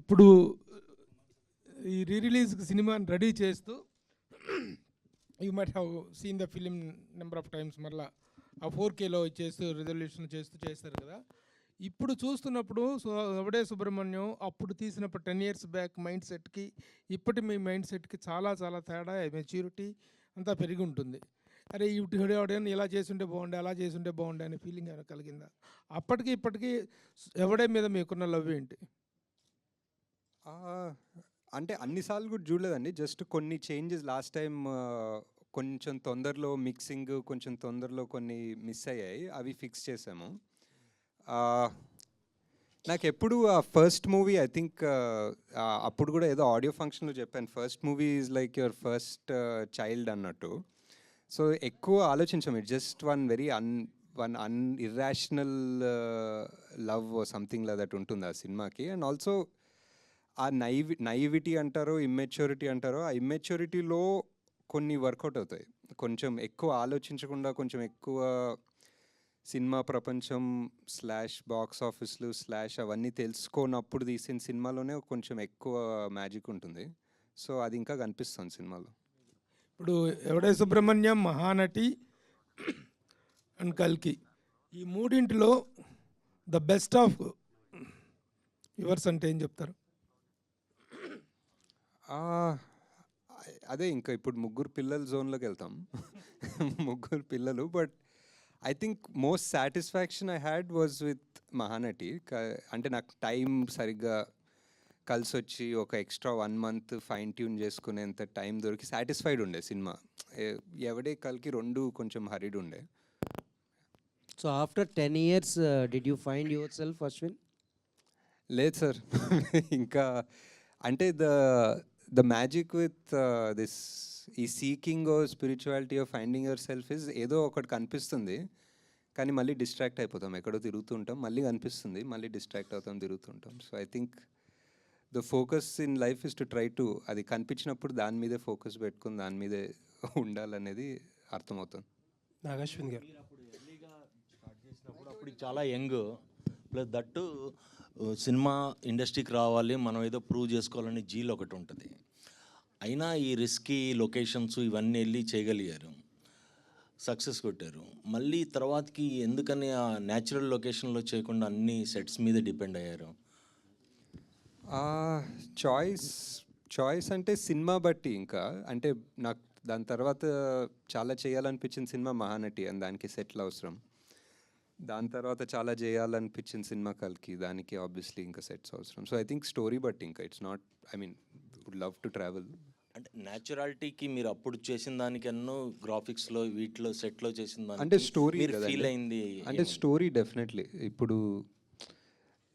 ఇప్పుడు ఈ re release సినిమాని రెడీ చేస్తూ you might have seen the film number of times మళ్ళా ఆ ఫోర్ కేలో చేస్తూ రిజల్యూషన్ చేస్తూ చేస్తారు కదా. ఇప్పుడు చూస్తున్నప్పుడు సో ఎవడే సుబ్రహ్మణ్యం అప్పుడు తీసినప్పుడు టెన్ ఇయర్స్ బ్యాక్ మైండ్ సెట్కి ఇప్పటి మీ మైండ్ సెట్కి చాలా చాలా తేడా మెచ్యూరిటీ అంతా పెరిగి ఉంటుంది. అరే ఇటు ఎవడైనా ఇలా చేస్తుంటే బాగుండే అలా చేస్తుంటే బాగుండే అనే ఫీలింగ్ కలిగిందా? అప్పటికి ఇప్పటికీ ఎవడే మీద మీకున్న లవ్ ఏంటి? అంటే అన్నిసార్లు కూడా చూడలేదండి. జస్ట్ కొన్ని చేంజెస్ లాస్ట్ టైం కొంచెం తొందరలో మిక్సింగ్ కొంచెం తొందరలో కొన్ని మిస్ అయ్యాయి. అవి ఫిక్స్ చేసాము. నాకు ఎప్పుడు ఆ ఫస్ట్ మూవీ ఐ థింక్ అప్పుడు కూడా ఏదో ఆడియో ఫంక్షన్లో చెప్పాను. First movie is like your first child అన్నట్టు. సో ఎక్కువ ఆలోచించాము. It just one very un one un irrational love something that ఉంటుంది ఆ సినిమాకి. అండ్ ఆల్సో ఆ నైవి నైవిటీ అంటారో ఇమ్మెచ్యూరిటీ అంటారో ఆ ఇమ్మెచ్యూరిటీలో కొన్ని వర్కౌట్ అవుతాయి. కొంచెం ఎక్కువ ఆలోచించకుండా కొంచెం ఎక్కువ సినిమా ప్రపంచం స్లాష్ బాక్స్ ఆఫీస్లు స్లాష్ అవన్నీ తెలుసుకోనప్పుడు తీసిన సినిమాలోనే కొంచెం ఎక్కువ మ్యాజిక్ ఉంటుంది. సో అది ఇంకా కనిపిస్తుంది సినిమాలో. ఇప్పుడు ఎవడే సుబ్రహ్మణ్యం మహానటి అండ్ కల్కి ఈ మూడింటిలో ద బెస్ట్ ఆఫ్ యువర్స్ అంటే ఏం చెప్తారు? అదే ఇంకా ఇప్పుడు ముగ్గురు పిల్లల జోన్లోకి వెళ్తాం. ముగ్గురు పిల్లలు but I think most satisfaction I had was with Mahanati. అంటే నాకు టైం సరిగ్గా కలిసి వచ్చి ఒక extra one month fine tune చేసుకునేంత టైం దొరికి సాటిస్ఫైడ్ ఉండే సినిమా. ఎవడే కలికి రెండు కొంచెం హరిడ్ ఉండే. So after 10 years, uh, did you find yourself, Ashwin? లేదు సార్. ఇంకా అంటే the the magic with this ఈ seeking spirituality of finding yourself is ఏదో ఒకటి కనిపిస్తుంది కానీ మళ్ళీ డిస్ట్రాక్ట్ అయిపోతాం. ఎక్కడో తిరుగుతుంటాం మళ్ళీ కనిపిస్తుంది మళ్ళీ డిస్ట్రాక్ట్ అవుతాం తిరుగుతుంటాం. So I think the focus in life is to try to అది కనిపించినప్పుడు దాని మీదే ఫోకస్ పెట్టుకుని దాని మీదే ఉండాలనేది అర్థమవుతుంది. నాగశ్విన్ గారు. చేసినప్పుడు అప్పుడు చాలా యంగ్. ప్లస్ దట్టు సినిమా ఇండస్ట్రీకి రావాలి మనం ఏదో ప్రూవ్ చేసుకోవాలని జీల్ ఒకటి ఉంటుంది. అయినా ఈ రిస్కీ లొకేషన్స్ ఇవన్నీ వెళ్ళి చేయగలిగారు. సక్సెస్ కొట్టారు. మళ్ళీ తర్వాతకి ఎందుకని ఆ న్యాచురల్ లొకేషన్లో చేయకుండా అన్ని సెట్స్ మీద డిపెండ్ అయ్యారు? చాయిస్ చాయిస్ అంటే సినిమా బట్టి ఇంకా. అంటే నాకు దాని తర్వాత చాలా చేయాలనిపించిన సినిమా మహానటి అని దానికి సెటిల్ అవసరం. దాని తర్వాత చాలా చేయాలనిపించిన సినిమా కల్కి. దానికి ఆబ్వియస్లీ ఇంకా సెట్స్ అవసరం. సో ఐ థింక్ స్టోరీ బట్టి ఇంకా. It's not I mean would love to travel అంటే న్యాచురాలిటీకి మీరు అప్పుడు చేసిన దానికన్నా గ్రాఫిక్స్లో వీటిలో సెట్లో చేసిన దానికి అంటే స్టోరీ మీరు ఫీల్ అయింది అంటే స్టోరీ డెఫినెట్లీ ఇప్పుడు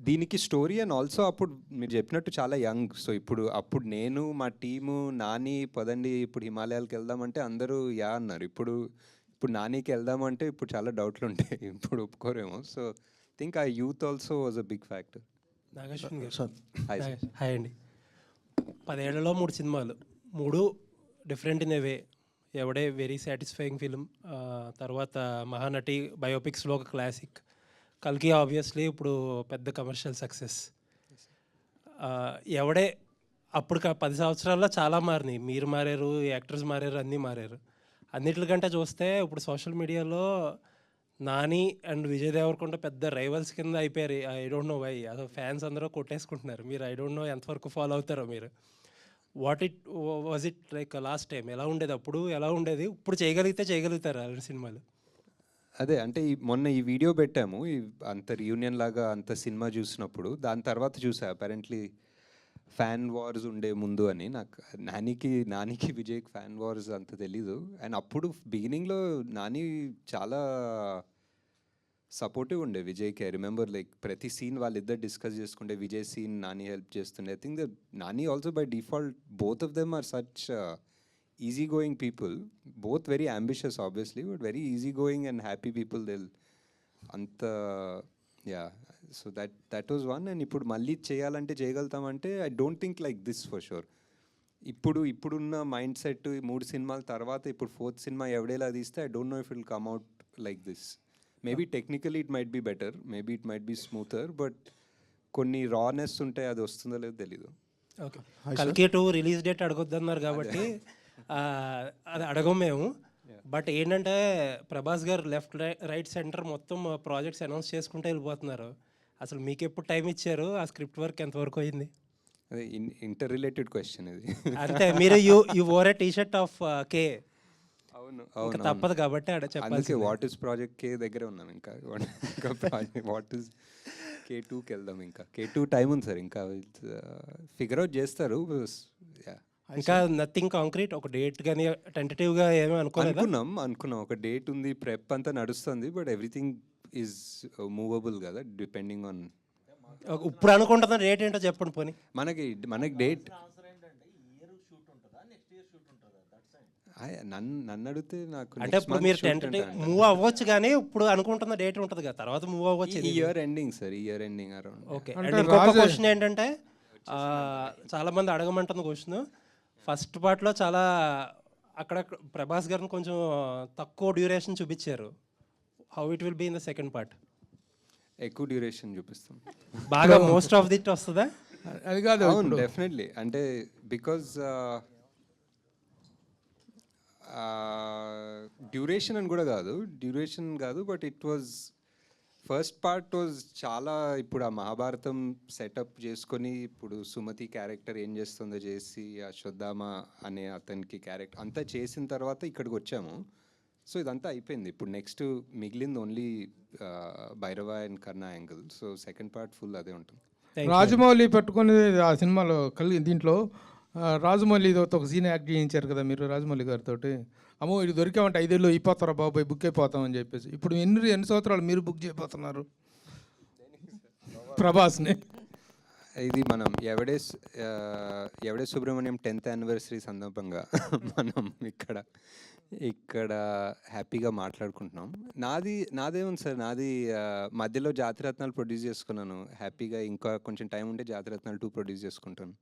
దీనికి స్టోరీ అండ్ ఆల్సో అప్పుడు మీరు చెప్పినట్టు చాలా యంగ్ సో ఇప్పుడు అప్పుడు నేను మా టీము నాని పదండి ఇప్పుడు హిమాలయాలకు వెళ్దామంటే అందరూ యా అన్నారు. ఇప్పుడు ఇప్పుడు నానికి వెళ్దామంటే ఇప్పుడు చాలా డౌట్లు ఉంటాయి ఇప్పుడు ఒప్పుకోరేమో. So think the youth also was a big factor Nag Ashwin గారు. నాగ- హాయ్ అండి. పదేళ్ళలో మూడు సినిమాలు. మూడు different in a way Yevade very satisfying film తర్వాత మహానటి బయోపిక్స్లో ఒక క్లాసిక్ కల్కి ఆబ్వియస్లీ ఇప్పుడు పెద్ద కమర్షియల్ సక్సెస్ ఎవడే అప్పుడు కా- పది సంవత్సరాల్లో చాలా మారినాయి. మీరు మారారు యాక్టర్స్ మారారు అన్నీ మారారు. అన్నిటికంటే చూస్తే ఇప్పుడు సోషల్ మీడియాలో నాని అండ్ విజయ్ దేవరకొండ పెద్ద రైవల్స్ కింద అయిపోయారు. ఐ డోంట్ నో వై అసలు ఫ్యాన్స్ అందరూ కొట్టేసుకుంటున్నారు. మీరు ఐ డోంట్ నో ఎంతవరకు ఫాలో అవుతారో మీరు. What it was it like last time ఎలా ఉండేది? అప్పుడు ఎలా ఉండేది? ఇప్పుడు చేయగలిగితే చేయగలుగుతారు అలాంటి సినిమాలు. అదే అంటే ఈ మొన్న ఈ వీడియో పెట్టాము. అంత రియూనియన్ లాగా అంత సినిమా చూసినప్పుడు దాని తర్వాత చూసా అపారెంట్లీ ఫ్యాన్ వార్స్ ఉండే ముందు అని నాకు నానికి నానికి విజయ్కి ఫ్యాన్ వార్స్ అంత తెలీదు. అండ్ అప్పుడు బిగినింగ్లో నాని చాలా సపోర్టివ్ ఉండే విజయ్కి. ఐ రిమెంబర్ లైక్ ప్రతి సీన్ వాళ్ళిద్దరు డిస్కస్ చేసుకుంటే విజయ్ సీన్ నాని హెల్ప్ చేస్తుండే. I think the Nani also by default both of them are such easy going people both very ambitious obviously but very easy going and happy people Dil అంత yeah so that that was one and ఇప్పుడు మళ్ళీ చేయాలంటే చేయగలుగుతామంటే I don't think like this for sure ఇప్పుడు ఇప్పుడున్న mind set మూడు సినిమాల తర్వాత ఇప్పుడు ఫోర్త్ సినిమా ఎవడేలా తీస్తే I don't know if will come out like this maybe technically it might be better maybe it might be smoother but కొన్ని rawness ఉంటాయి అది వస్తుందో లేదో తెలీదు. ఓకే కల్కి టూ రిలీజ్ డేట్ అడగొద్దన్నారు కాబట్టి అది. అడగం మేము. బట్ ఏంటంటే ప్రభాస్ గారు లెఫ్ట్ రైట్ సెంటర్ మొత్తం ప్రాజెక్ట్స్ అనౌన్స్ చేసుకుంటూ వెళ్ళిపోతున్నారు. అసలు మీకు ఎప్పుడు టైం ఇచ్చారు? ఆ స్క్రిప్ట్ వర్క్ ఎంతవరకు అయింది? అదే ఇంటర్ రిలేటెడ్ క్వశ్చన్ ఇది. అంటే మీరు you you or a T shirt off K అవును ఇంకా అవును తప్పదు కాబట్టి ఆడ అందుకే చెప్పాల్సి వాట్ ఇస్ ప్రాజెక్ట్ కే దగ్గర ఉన్నాం ఇంకా. వాట్ ఇస్ కే టూకి వెళ్దాం ఇంకా. కే టూ టైం ఉంది సార్ ఇంకా. ఫిగర్ అవుట్ చేస్తారు Yeah. ఇంకా నథింగ్ కాంక్రీట్ ఒక డేట్ కానీ టెంటేటివ్గా ఏమీ అనుకున్నాం అనుకున్నాం. ఒక డేట్ ఉంది ప్రెప్ అంతా నడుస్తుంది బట్ ఎవ్రీథింగ్ ఈజ్ మూవబుల్ కదా డిపెండింగ్ ఆన్ ఇప్పుడు అనుకుంటున్న డేట్ ఏంటో చెప్పండి పోనీ. మనకి మనకి డేట్ నన్ను నన్ను అడిగితే నాకు అంటే ఇప్పుడు మీరు టెంటేటివ్ మూవ్ అవ్వచ్చు కానీ ఇప్పుడు అనుకుంటున్న డేట్ ఉంటుంది కదా తర్వాత మూవ్ అవ్వచ్చు ఈ ఇయర్ ఎండింగ్ సార్ ఈ ఇయర్ ఎండింగ్ అరౌండ్ ఓకే అంటే అండ్ ఇంకొక క్వశ్చన్ ఏంటంటే చాలా మంది అడగమంటున్న క్వశ్చన్ ఫస్ట్ పార్ట్లో చాలా అక్కడ ప్రభాస్ గారిని కొంచెం తక్కువ డ్యూరేషన్ చూపించారు. How it will be in the second part ఎక్కువ డ్యూరేషన్ చూపిస్తాం. బాగా మోస్ట్ ఆఫ్ దిట్ వస్తుందా? అది కాదు అవును డెఫినెట్లీ అంటే బికాజ్ డ్యూరేషన్ అని కూడా కాదు. డ్యూరేషన్ కాదు but it was first part was చాలా ఇప్పుడు ఆ మహాభారతం సెటప్ చేసుకొని ఇప్పుడు సుమతి క్యారెక్టర్ ఏం చేస్తుందో చేసి ఆ శుద్ధామ అనే అతనికి క్యారెక్టర్ అంతా చేసిన తర్వాత ఇక్కడికి వచ్చాము. సో ఇదంతా అయిపోయింది. ఇప్పుడు నెక్స్ట్ మిగిలింది only Bhairava and Karna angle so second part full అదే ఉంటుంది. రాజమౌళి పట్టుకొని ఆ సినిమాలో కలిగి దీంట్లో ఆ, రాజమౌళితో ఒక సీన్ యాక్ట్ చేయించారు కదా మీరు రాజమౌళి గారితో అమ్మో ఇది దొరికామంటే ఐదేళ్ళు అయిపోతారా బాబాయ్ బుక్ అయిపోతామని చెప్పేసి. ఇప్పుడు ఎన్ని ఎన్ని సంవత్సరాలు మీరు బుక్ చేయబోతున్నారు? ప్రభాస్ని. ఇది మనం ఎవడేస్ ఎవడే సుబ్రహ్మణ్యం టెన్త్ యానివర్సరీ సందర్భంగా మనం ఇక్కడ ఇక్కడ హ్యాపీగా మాట్లాడుకుంటున్నాం. నాది నాదేముంది సార్? నాది మధ్యలో జాతిరత్నాలు ప్రొడ్యూస్ చేసుకున్నాను. హ్యాపీగా ఇంకా కొంచెం టైం ఉంటే జాతిరత్నాలు టూ ప్రొడ్యూస్ చేసుకుంటాను.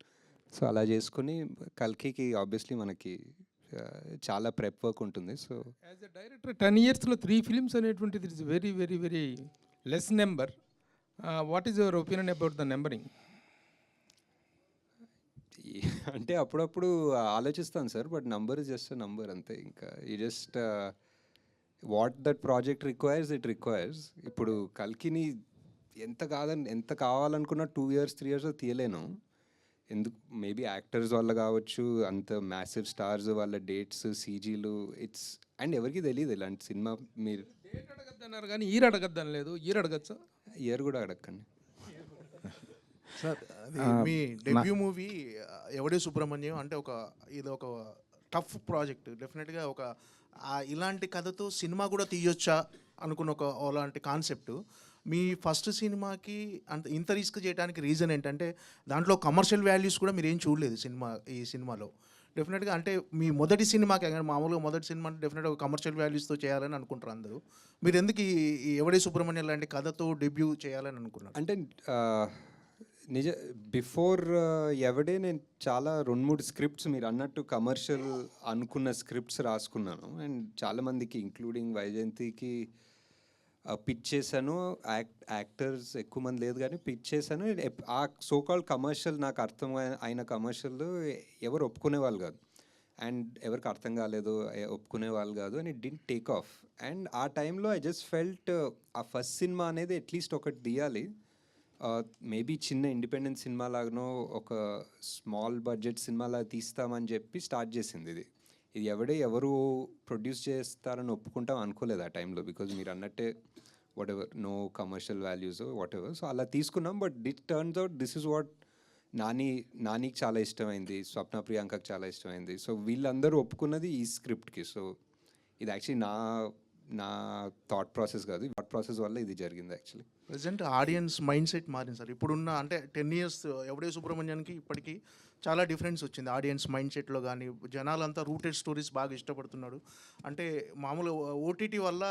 సో అలా చేసుకుని కల్కికి ఆబ్వియస్లీ మనకి చాలా ప్రెప్ వర్క్ ఉంటుంది. So as a director ten ఇయర్స్లో త్రీ ఫిలిమ్స్ అనేటువంటిది it's very very very less number what is your opinion about the numbering అంటే అప్పుడప్పుడు ఆలోచిస్తాను sir but number is just number అంతే. ఇంకా ఈ just what that project requires it requires. ఇప్పుడు కల్కిని ఎంత కాదని ఎంత కావాలనుకున్నా టూ ఇయర్స్ త్రీ ఇయర్స్ తీయలేను. ఎందుకు మేబీ యాక్టర్స్ వల్ల కావచ్చు అంత మ్యాసివ్ స్టార్స్ వాళ్ళ డేట్స్ సీజీలు ఇట్స్ అండ్ ఎవరికి తెలియదు ఇలాంటి సినిమా మీరు అడగద్దన్నారు కానీ ఈర్ అడగద్దని లేదు ఈర్ అడగచ్చా ఇయర్ కూడా అడగండి సార్ అది మీ డెబ్యూ మూవీ ఎవడే సుబ్రహ్మణ్యం అంటే ఒక ఇది ఒక టఫ్ ప్రాజెక్ట్ డెఫినెట్గా ఒక ఇలాంటి కథతో సినిమా కూడా తీయొచ్చా అనుకున్న ఒక అలాంటి కాన్సెప్ట్ మీ ఫస్ట్ సినిమాకి అంత ఇంత రిస్క్ చేయడానికి రీజన్ ఏంటంటే దాంట్లో కమర్షియల్ వాల్యూస్ కూడా మీరు ఏం చూడలేదు సినిమా ఈ సినిమాలో. డెఫినెట్గా అంటే మీ మొదటి సినిమాకి మామూలుగా మొదటి సినిమా అంటే డెఫినెట్గా కమర్షియల్ వాల్యూస్తో చేయాలని అనుకుంటారు అందరూ. మీరు ఎందుకు ఈ ఎవడే సుబ్రహ్మణ్యం లాంటి కథతో డెబ్యూ చేయాలని అనుకున్నారు? అంటే నిజ బిఫోర్ uh, ఎవడే నేను చాలా రెండు మూడు స్క్రిప్ట్స్ మీరు అన్నట్టు కమర్షియల్ అనుకున్న స్క్రిప్ట్స్ రాసుకున్నాను. అండ్ చాలామందికి ఇంక్లూడింగ్ వైజయంతికి పిచ్ చేశాను. యాక్ట్ యాక్టర్స్ ఎక్కువ మంది లేదు కానీ పిచ్ చేశాను. ఆ సోకాల్ కమర్షియల్ నాకు అర్థం అయిన కమర్షియల్ ఎవరు ఒప్పుకునే వాళ్ళు కాదు. అండ్ ఎవరికి అర్థం కాలేదు ఒప్పుకునే వాళ్ళు కాదు అని డింట్ టేక్ ఆఫ్ అండ్ ఆ టైంలో ఐ జస్ట్ ఫెల్ట్ ఆ ఫస్ట్ సినిమా అనేది అట్లీస్ట్ ఒకటి తీయాలి. మేబీ చిన్న ఇండిపెండెంట్ సినిమా లాగానో ఒక స్మాల్ బడ్జెట్ సినిమా లాగా తీస్తామని చెప్పి స్టార్ట్ చేసింది ఇది. ఇది ఎవడే ఎవరు ప్రొడ్యూస్ చేస్తారని ఒప్పుకుంటాం అనుకోలేదు ఆ టైంలో బికాజ్ మీరు అన్నట్టే whatever no commercial values whatever so అలా తీసుకున్నాం but it turns out this is what Nani నానికి చాలా ఇష్టమైంది స్వప్న ప్రియాంకకి చాలా ఇష్టమైంది. సో వీళ్ళందరూ ఒప్పుకున్నది ఈ స్క్రిప్ట్కి సో ఇది యాక్చువల్లీ నా నా థాట్ ప్రాసెస్ కాదు. థాట్ ప్రాసెస్ వల్ల ఇది జరిగింది actually present audience mind set మారింది సార్. ఇప్పుడున్న అంటే టెన్ ఇయర్స్ ఎవడే సుబ్రహ్మణ్యానికి ఇప్పటికీ చాలా డిఫరెన్స్ వచ్చింది. ఆడియన్స్ మైండ్ సెట్లో కానీ జనాలంతా రూటెడ్ స్టోరీస్ బాగా ఇష్టపడుతున్నాడు. అంటే మామూలు ఓటీటీ వల్ల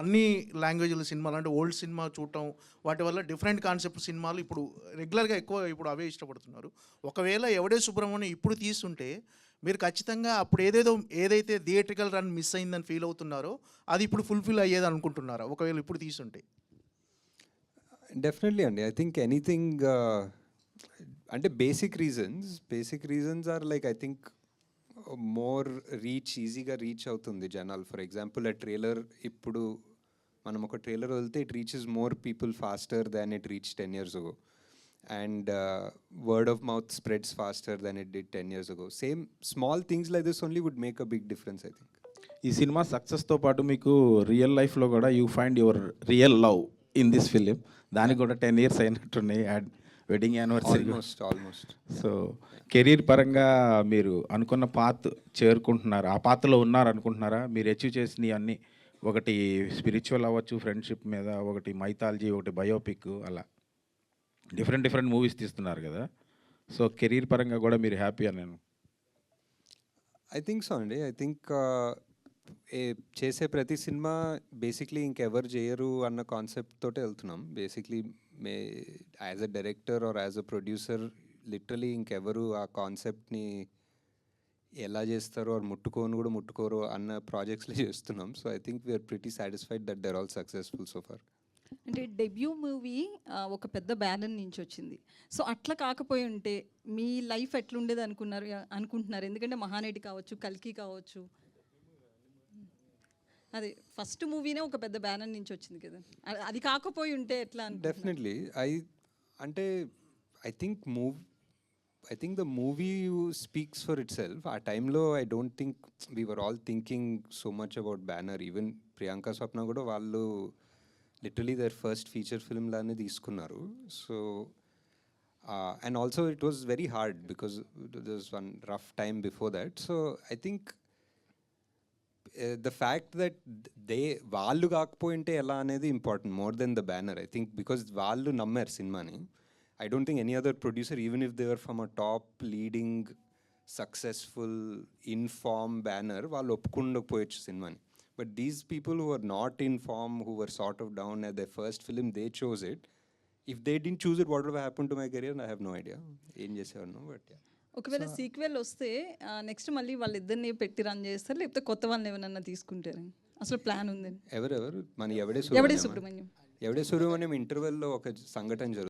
అన్ని లాంగ్వేజ్ల సినిమాలు అంటే ఓల్డ్ సినిమా చూడటం వాటి వల్ల డిఫరెంట్ కాన్సెప్ట్ సినిమాలు ఇప్పుడు రెగ్యులర్గా ఎక్కువ ఇప్పుడు అవే ఇష్టపడుతున్నారు. ఒకవేళ ఎవడే సుబ్రహ్మణ్యం ఇప్పుడు తీస్తుంటే మీరు ఖచ్చితంగా అప్పుడు ఏదేదో ఏదైతే థియేట్రికల్ రన్ మిస్ అయిందని ఫీల్ అవుతున్నారో అది ఇప్పుడు ఫుల్ఫిల్ అయ్యేది అనుకుంటున్నారా? ఒకవేళ ఇప్పుడు తీసుంటే. డెఫినెట్లీ అండి. ఐ థింక్ ఎనీథింగ్ అంటే basic reasons basic reasons are like I think more reach ఈజీగా రీచ్ అవుతుంది జనాలు. ఫర్ ఎగ్జాంపుల్ ఆ ట్రైలర్ ఇప్పుడు మనం ఒక ట్రైలర్ వదిలితే it reaches more people faster than it reach ten years ago and word of mouth spreads faster than it did ten years ago same small things like this only would make a big difference I think ఈ cinema సక్సెస్తో పాటు మీకు real లైఫ్లో కూడా you find your real love in this film దానికి కూడా ten years అయినట్టున్నాయి wedding anniversary almost almost so career పరంగా మీరు అనుకున్న పాత్ చేరుకుంటున్నారు? ఆ పాత్రలో ఉన్నారు అనుకుంటున్నారా మీరు అచీవ్ చేసినవి అన్నీ ఒకటి స్పిరిచువల్ అవ్వచ్చు ఫ్రెండ్షిప్ మీద ఒకటి మైథాలజీ ఒకటి బయోపిక్ అలా. డిఫరెంట్ డిఫరెంట్ మూవీస్ తీస్తున్నారు కదా. సో కెరీర్ పరంగా కూడా మీరు హ్యాపీ అని నేను? ఐ థింక్ సో అండి ఐ థింక్ ఏ చేసే ప్రతి సినిమా బేసిక్లీ ఇంకెవరు చేయరు అన్న కాన్సెప్ట్ తోటే వెళ్తున్నాం. Basically me as a director or as a producer literally ఇంకెవరు ఆ కాన్సెప్ట్ని ఎలా చేస్తారో ఆర్ ముట్టుకోను కూడా ముట్టుకోరు అన్న ప్రాజెక్ట్స్లో చేస్తున్నాం. So I think we're pretty satisfied that they're all successful so far అంటే డెబ్యూ మూవీ ఒక పెద్ద బ్యానర్ నుంచి వచ్చింది. సో అట్లా కాకపోయి ఉంటే మీ లైఫ్ ఎట్లుండేది అనుకున్నారు అనుకుంటున్నారు? ఎందుకంటే మహానటి కావచ్చు కల్కి కావచ్చు. అదే ఫస్ట్ మూవీనే ఒక పెద్ద బ్యానర్ నుంచి వచ్చింది కదా. అది కాకపోయి ఉంటే ఎట్లా డెఫినెట్లీ ఐ అంటే I think move I think the movie speaks for itself ఆ టైంలో I don't think we were all thinking so much about banner. Even Priyanka Swapna కూడా వాళ్ళు literally their first feature film లానే తీసుకున్నారు. So and also it was very hard because this one rough time before that so I think the fact that they వాళ్ళు కాకపోయింటే ఎలా అనేది important more then the banner I think because వాళ్ళు నమ్మారు సినిమాని. I don't think any other producer even if they were from a top leading successful in form banner వాళ్ళు ఒప్పుకుండకపోయచ్చు సినిమాని. But these people who are not in form who are sort of down at the first film they chose it if they didn't choose it what happen to my career I have no idea ఏం చేసేవాడిను but ఒకవేళ sequel వస్తే next మళ్ళీ వాళ్ళిద్దరిని పెట్టి run చేస్తారు? లేకపోతే కొత్త వాళ్ళని ఏమైనా తీసుకుంటారు? అసలు ప్లాన్ ఉందండి ఎవరెవరు? మన ఎవడే? సుబ్రహ్మణ్యం. ఎవడే సుబ్రహ్మణ్యం ఇంటర్వెల్లో ఒక సంఘటన జరుగుతుంది.